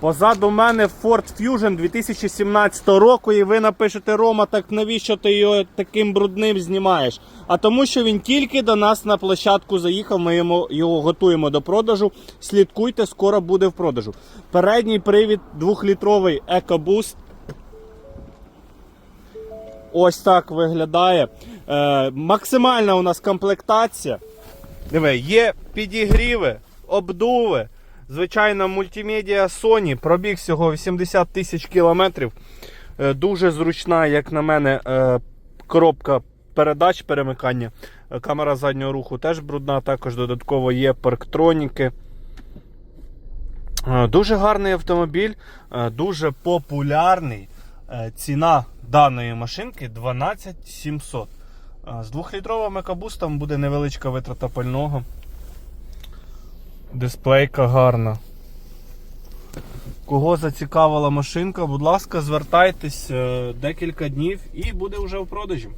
Позаду мене Ford Fusion 2017 року, і ви напишете Рома, так навіщо ти його таким брудним знімаєш? А тому, що він тільки до нас на площадку заїхав, ми йому, його готуємо до продажу. Слідкуйте, скоро буде в продажу. Передній привід 2-літровий EcoBoost. Ось так виглядає. Е, максимальна у нас комплектація. Диви, є підігріви, обдуви. Звичайно, мультимедіа Sony, пробіг всього 80 тисяч кілометрів. Е, Дуже зручна, як на мене, е, коробка передач перемикання. Е, Камера заднього руху теж брудна, також додатково є парктроніки. Дуже гарний автомобіль, дуже популярний. Ціна даної машинки 12 700. Е, З 2-літровим екобустом буде невеличка витрата пального. Дисплейка гарна. Кого зацікавила машинка, будь ласка, звертайтесь е, декілька днів і буде вже в продажі.